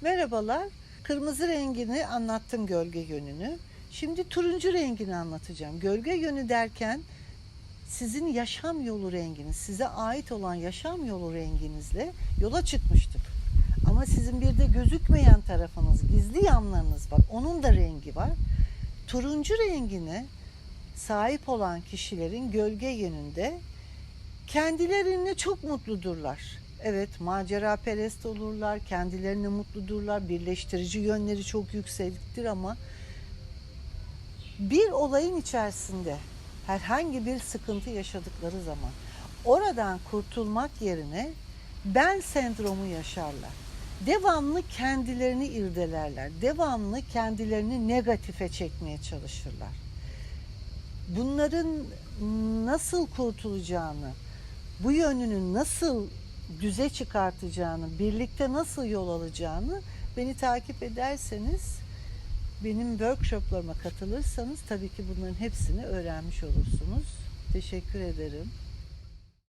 Merhabalar. Kırmızı rengini anlattım gölge yönünü. Şimdi turuncu rengini anlatacağım. Gölge yönü derken sizin yaşam yolu renginiz, size ait olan yaşam yolu renginizle yola çıkmıştık. Ama sizin bir de gözükmeyen tarafınız, gizli yanlarınız var. Onun da rengi var. Turuncu rengine sahip olan kişilerin gölge yönünde kendilerini çok mutludurlar. Evet macera perest olurlar, kendilerini mutludurlar, birleştirici yönleri çok yüksektir ama bir olayın içerisinde herhangi bir sıkıntı yaşadıkları zaman oradan kurtulmak yerine ben sendromu yaşarlar. Devamlı kendilerini irdelerler. Devamlı kendilerini negatife çekmeye çalışırlar. Bunların nasıl kurtulacağını, bu yönünü nasıl düze çıkartacağını, birlikte nasıl yol alacağını beni takip ederseniz, benim workshoplarıma katılırsanız tabii ki bunların hepsini öğrenmiş olursunuz. Teşekkür ederim.